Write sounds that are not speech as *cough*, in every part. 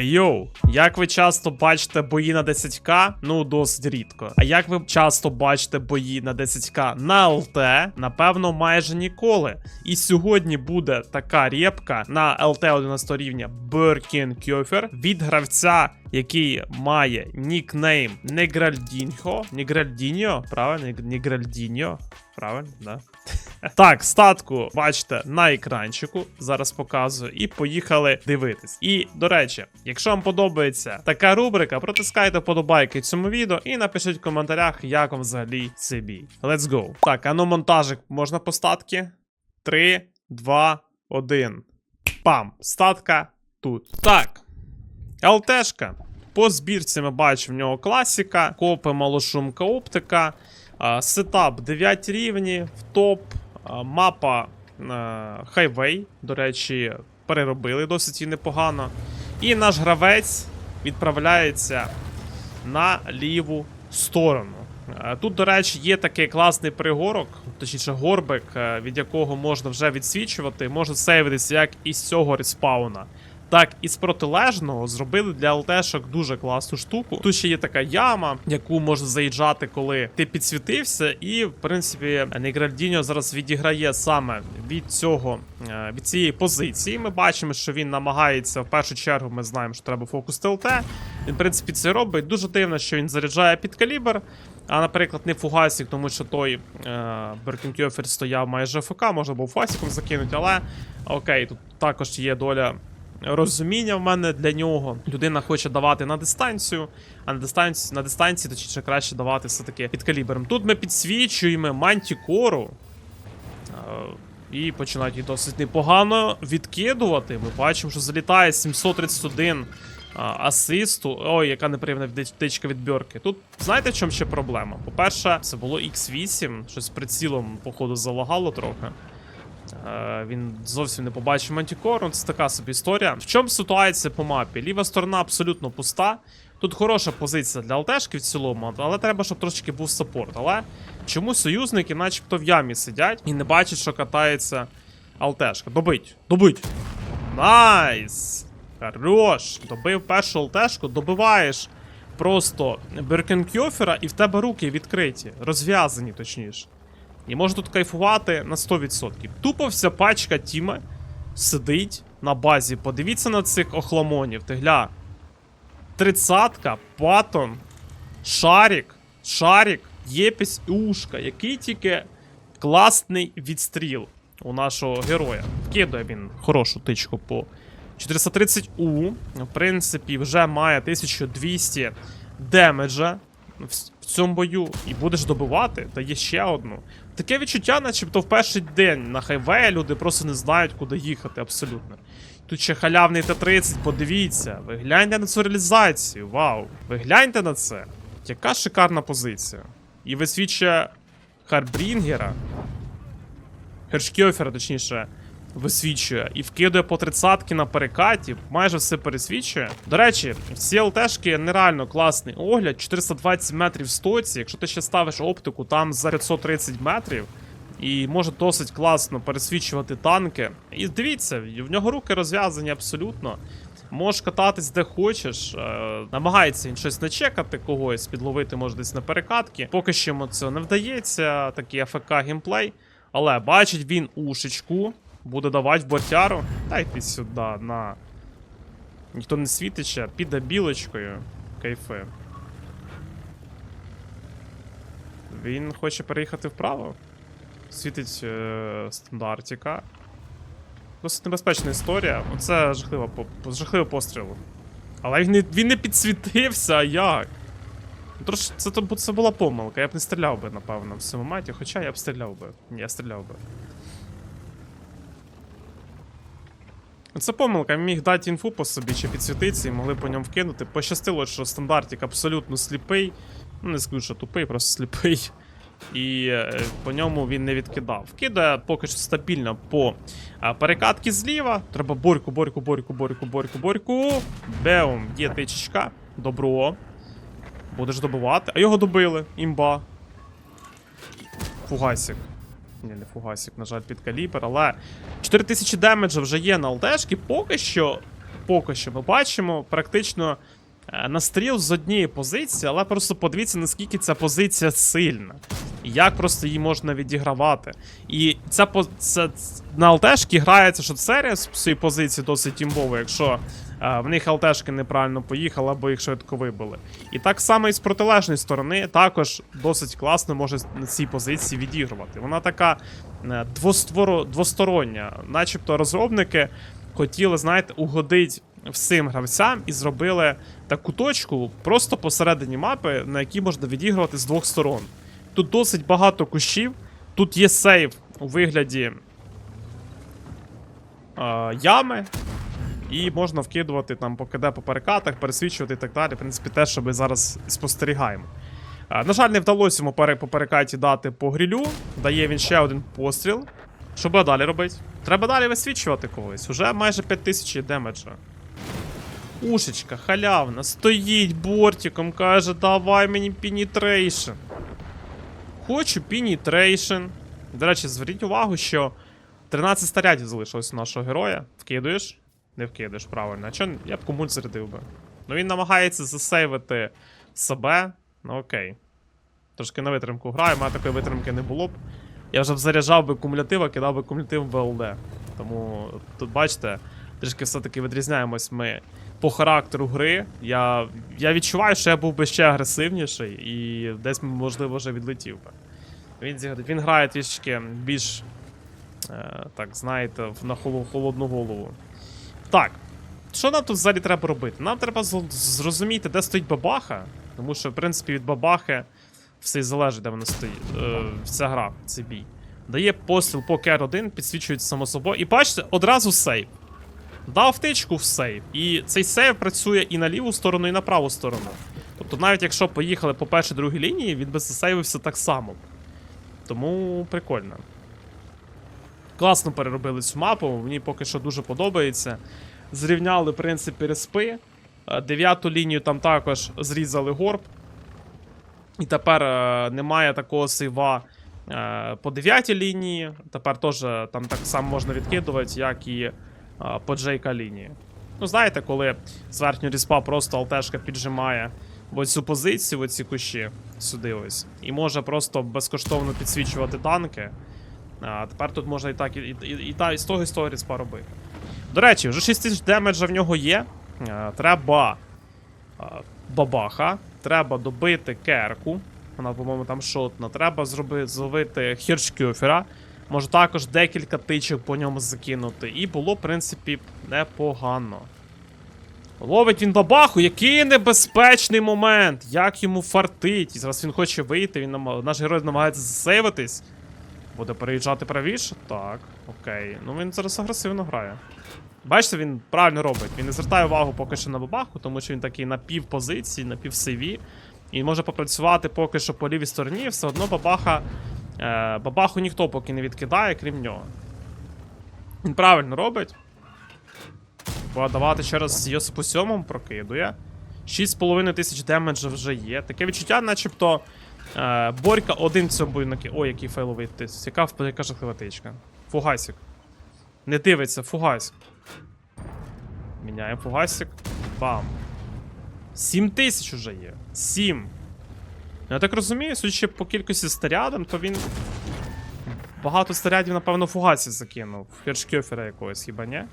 Йоу, як ви часто бачите бої на 10к? Ну, досить рідко. А як ви часто бачите бої на 10к на ЛТ? Напевно, майже ніколи. І сьогодні буде така репка на ЛТ 11 рівня Беркін Кьофер від гравця, який має нікнейм Негральдіньо. Негральдіньо, правильно? Нег- Негральдіньо. Правильно, да? Так, статку бачите на екранчику. Зараз показую. І поїхали дивитись. І до речі, якщо вам подобається така рубрика, протискайте подобайки цьому відео і напишіть в коментарях, як вам взагалі цей бій. Let's go. Так, а ну монтажик можна по статки? 3, 2, 1. Пам! Статка тут. Так. ЛТшка. По збірці ми бачимо в нього класіка, копи, малошумка, оптика. Сетап 9 рівні, в топ, мапа хайвей, до речі, переробили досить і непогано. І наш гравець відправляється на ліву сторону. Тут, до речі, є такий класний пригорок, точніше горбик, е, від якого можна вже відсвічувати, може сейвитися як із цього респауна, так і з протилежного зробили для ЛТшок дуже класну штуку. Тут ще є така яма, яку можна заїжджати, коли ти підсвітився, і в принципі Негральдіньо зараз відіграє саме від цього е, від цієї позиції. Ми бачимо, що він намагається в першу чергу. Ми знаємо, що треба фокус ТЛТ. Він, в принципі, це робить. Дуже дивно, що він заряджає під калібр. А, наприклад, не фугасик, тому що той е, Беркінкьофер стояв майже ФК, можна було фасиком закинути, але окей, тут також є доля розуміння в мене для нього. Людина хоче давати на дистанцію, а на дистанції, на дистанції точніше краще давати все-таки під калібром. Тут ми підсвічуємо мантікору. Е, і починають її досить непогано відкидувати. Ми бачимо, що залітає 731 асисту. Ой, яка неприємна втечка від Бьорки. Тут знаєте, в чому ще проблема? По-перше, це було X8, щось прицілом, походу, залагало трохи. Е, він зовсім не побачив мантікору. Це така собі історія. В чому ситуація по мапі? Ліва сторона абсолютно пуста. Тут хороша позиція для ЛТшки в цілому, але треба, щоб трошки був саппорт. Але чому союзники, начебто, в ямі сидять і не бачать, що катається ЛТшка? Добить! Добить! Найс! Хорош! Добив першу ЛТшку, добиваєш просто Беркенкьофера, і в тебе руки відкриті, розв'язані, точніше. І можна тут кайфувати на 100%. Тупо вся пачка Тіма сидить на базі. Подивіться на цих охламонів. Ти гля. Тридцатка, патон, шарік, шарік, єпісь і ушка. Який тільки класний відстріл у нашого героя. Вкидає він хорошу тичку по 430У. В принципі, вже має 1200 демеджа в цьому бою. І будеш добивати, та є ще одну. Таке відчуття, начебто в перший день на хайвеї люди просто не знають, куди їхати, абсолютно. Тут ще халявний Т-30, подивіться. Ви гляньте на цю реалізацію. Вау. Ви гляньте на це. Яка шикарна позиція. І висвічує Харбрінгера. Хершкьофера, точніше, висвічує. І вкидує по тридцатки на перекаті, майже все пересвічує. До речі, в ці ЛТшки нереально класний огляд. 420 метрів в стоці. Якщо ти ще ставиш оптику там за 530 метрів. І може досить класно пересвічувати танки. І дивіться, в нього руки розв'язані абсолютно. Можеш кататись де хочеш. Е, намагається він щось начекати когось, підловити може десь на перекатки. Поки що йому це не вдається, такий АФК геймплей. Але бачить він ушечку, буде давати. Та йти сюди, на. Ніхто не світить ще, піде білочкою. Кайфи. Він хоче переїхати вправо. Світить е, стандартіка. Досить небезпечна історія. Оце жахлива, по- жахливий постріл. Але він не, він не підсвітився, а як? Ну, Тож це, це була помилка, я б не стріляв би, напевно, в моменті, хоча я б стріляв би. Ні, я стріляв би. Це помилка, міг дати інфу по собі чи підсвітитися і могли по ньому вкинути. Пощастило, що стандартик абсолютно сліпий. Ну, не скажу, що тупий, просто сліпий. І е, по ньому він не відкидав. Вкидає поки що стабільно по перекатки зліва. Треба борьку, борьку, борьку, борьку, борьку, борьку. Беум, є тичечка. Добро. Будеш добивати. А його добили. Імба. Фугасик. Ні, не фугасик, на жаль, під калібр, але 4000 демеджа вже є на ЛТшки. Поки що поки що ми бачимо, практично е, настріл з однієї позиції, але просто подивіться, наскільки ця позиція сильна. І як просто її можна відігравати. І ця це, на ЛТшки грається, що серія з цієї позиції досить імбова, якщо в них ЛТшки неправильно поїхали або їх швидко вибили. І так само і з протилежної сторони також досить класно може на цій позиції відігрувати. Вона така е, двостороння, начебто розробники хотіли, знаєте, угодити всім гравцям і зробили таку точку просто посередині мапи, на якій можна відігрувати з двох сторон. Тут досить багато кущів, тут є сейв у вигляді е, ями, і можна вкидувати там по КД по перекатах, пересвічувати і так далі. В принципі, те, що ми зараз спостерігаємо. На жаль, не вдалося йому по перекаті дати по грілю. Дає він ще один постріл. Що буде далі робити? Треба далі висвічувати когось. Уже майже 5000 демеджа. Ушечка, халявна, стоїть бортиком, каже, давай мені пінітрейшн. Хочу пінітрейшн. До речі, зверніть увагу, що 13 снарядів залишилось у нашого героя. Вкидуєш? Не вкидаєш, правильно. А чо я б комусь зарядив би? Ну він намагається засейвити себе. Ну окей. Трошки на витримку граю, у такої витримки не було б. Я вже б заряджав би кумулятив, а кидав би кумулятив в ВЛД. Тому тут бачите, трішки все-таки відрізняємось ми по характеру гри. Я, я відчуваю, що я був би ще агресивніший і десь, можливо, вже відлетів би. Він, він грає трішки більш, е, так, знаєте, на холодну голову. Так. Що нам тут взагалі треба робити? Нам треба зрозуміти, де стоїть бабаха. Тому що, в принципі, від бабахи все і залежить, де вона стоїть. Е, вся гра, цей бій. Дає постріл по КР-1, підсвічується само собою. І бачите, одразу сейв. Дав втичку в сейв. І цей сейв працює і на ліву сторону, і на праву сторону. Тобто, навіть якщо поїхали по першій другій лінії, він би засейвився так само. Тому прикольно. Класно переробили цю мапу, мені поки що дуже подобається. Зрівняли, в принципі, респи. Е, Дев'яту лінію там також зрізали горб. І тепер е, немає такого сейва е, по дев'ятій лінії. Тепер теж там так само можна відкидувати, як і по Джейка лінії. Ну, знаєте, коли з верхнього ріспа просто алтешка піджимає оцю позицію, оці кущі сюди ось. І може просто безкоштовно підсвічувати танки. А тепер тут можна і так, і, і, і, і, і з того і з того ріспа робити. До речі, вже 6 тисяч демеджа в нього є. Е, Треба е, бабаха. Треба добити керку. Вона, по-моєму, там шотна. Треба зроби, зловити хіршкюфера. Може також декілька тичок по ньому закинути. І було, в принципі, непогано. Ловить він бабаху, який небезпечний момент! Як йому фартить. І зараз він хоче вийти, він нам... наш герой намагається засейвитись. Буде переїжджати правіше? Так, окей. Ну він зараз агресивно грає. Бачите, він правильно робить. Він не звертає увагу поки що на бабаху, тому що він такий на півпозиції, на півсиві. І може попрацювати поки що по лівій стороні, все одно бабаха. Е, бабаху ніхто поки не відкидає, крім нього. Він правильно робить. Буде давати через Йосипу 7 прокидує. 6,5 тисяч демеджа вже є. Таке відчуття, начебто. Е, Борька один в цьому. Ой, який фейловий тиск. Яка, яка жахлива тичка. Фугасик. Не дивиться, фугасик. Міняємо фугасик. Бам. 7 тисяч уже є. 7. Ну, Я так розумію, судячи по кількості снарядам, то він. Багато снарядів, напевно, фугасів закинув. Фершкьофера якогось, хіба ні?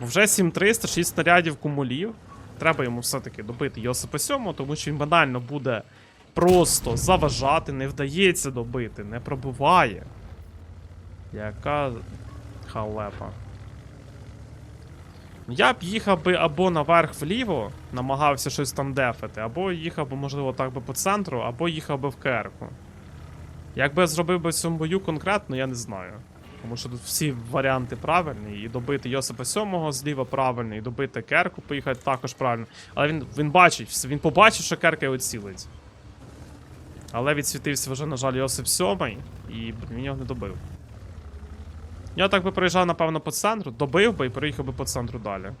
Бо вже 7300, 6 снарядів кумулів. Треба йому все-таки добити Йосипа 7, тому що він банально буде просто заважати, не вдається добити, не пробиває. Яка халепа. Я б їхав би або наверх вліво, намагався щось там дефати, або їхав би, можливо, так би по центру, або їхав би в керку. Як би я зробив би цьому бою конкретно, я не знаю. Тому що тут всі варіанти правильні, і добити Йосипа 7 зліва правильно, і добити керку поїхати також правильно. Але він, він бачить, він побачив, що керка його цілить. Але відсвітився вже, на жаль, Йосип 7, і він його не добив. Я так би проїжджав, напевно, по центру, добив би і проїхав би по центру далі.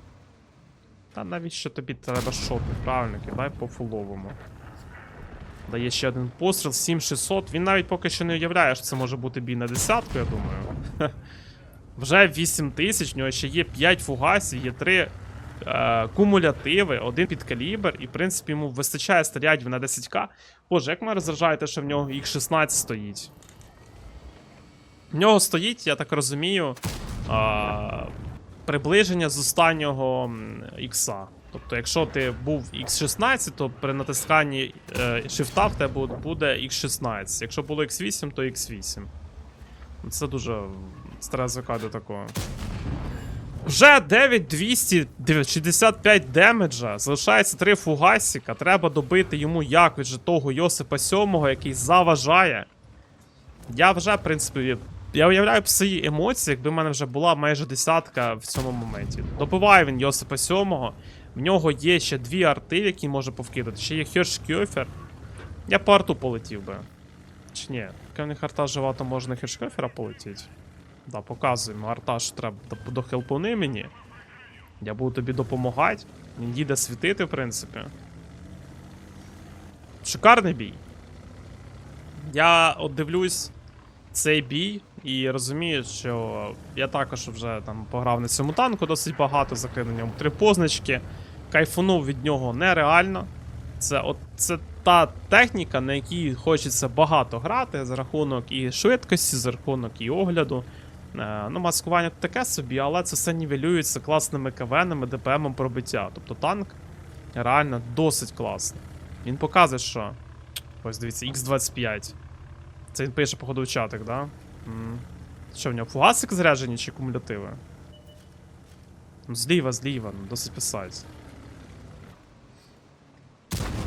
Та навіщо тобі треба шотти, правильно, кидай по фуловому. Дає ще один постріл, 7600. Він навіть поки що не уявляє, що це може бути бій на десятку, я думаю. *laughs* Вже 8 тисяч, в нього ще є 5 фугасів, є 3 е, кумулятиви, один підкалібр, і в принципі йому вистачає снарядів на 10к. Боже, як мене роздражає те, що в нього їх 16 стоїть. В нього стоїть, я так розумію, а, приближення з останнього ікса. Тобто, якщо ти був X16, то при натисканні е, шифта в тебе буде X16. Якщо було X8, то X8. Це дуже звикати до такого. Вже 9265 демеджа. Залишається 3 фугасіка. Треба добити йому як від же того Йосипа 7, який заважає. Я вже, в принципі, я уявляю б свої емоції, якби в мене вже була майже десятка в цьому моменті. Добиває він Йосипа 7. В нього є ще дві арти, які може повкидати. Ще є Хершкьофер. Я по арту полетів би. Чи ні? Яка в них жива, то можна Хершкьофера полетіти. Да, показуємо. Арта що треба до, до хелпуни мені. Я буду тобі допомагати. Він їде світити, в принципі. Шикарний бій. Я от дивлюсь цей бій і розумію, що я також вже там пограв на цьому танку досить багато, закрив на ньому три позначки. Кайфунув від нього нереально. Це от це та техніка, на якій хочеться багато грати за рахунок і швидкості, за рахунок і огляду. Е, ну, маскування таке собі, але це все нівелюється класними КВНами, ДПМом пробиття. Тобто танк реально досить класний. Він показує, що. Ось дивіться, X25. Це він пише, походу, в чатик, да? Що в нього фугасик заряджені чи кумулятиви? Ну, зліва, зліва, ну, досить писати.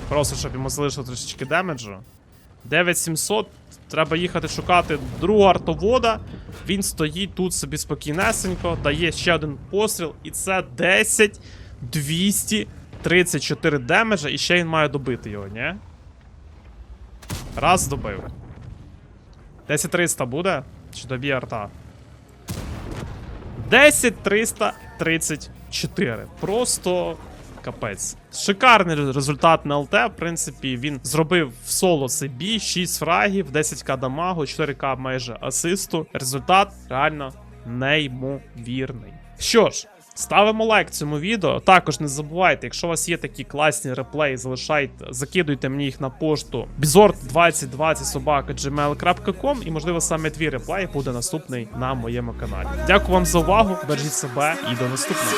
Просто, щоб йому залишило трішечки демеджу. 9700. Треба їхати шукати другого артовода. Він стоїть тут собі спокійнесенько, дає ще один постріл, і це 10 234 демеджа, і ще він має добити його, ні? Раз добив. 10300 буде? Чи доб'є арта? 10334. Просто капець. Шикарний результат на ЛТ. В принципі, він зробив в соло собі 6 фрагів, 10к дамагу, 4к майже асисту. Результат реально неймовірний. Що ж. Ставимо лайк цьому відео. Також не забувайте, якщо у вас є такі класні реплеї, залишайте, закидуйте мені їх на пошту bizort 2020 і можливо саме твій реплей буде наступний на моєму каналі. Дякую вам за увагу, бережіть себе і до наступного.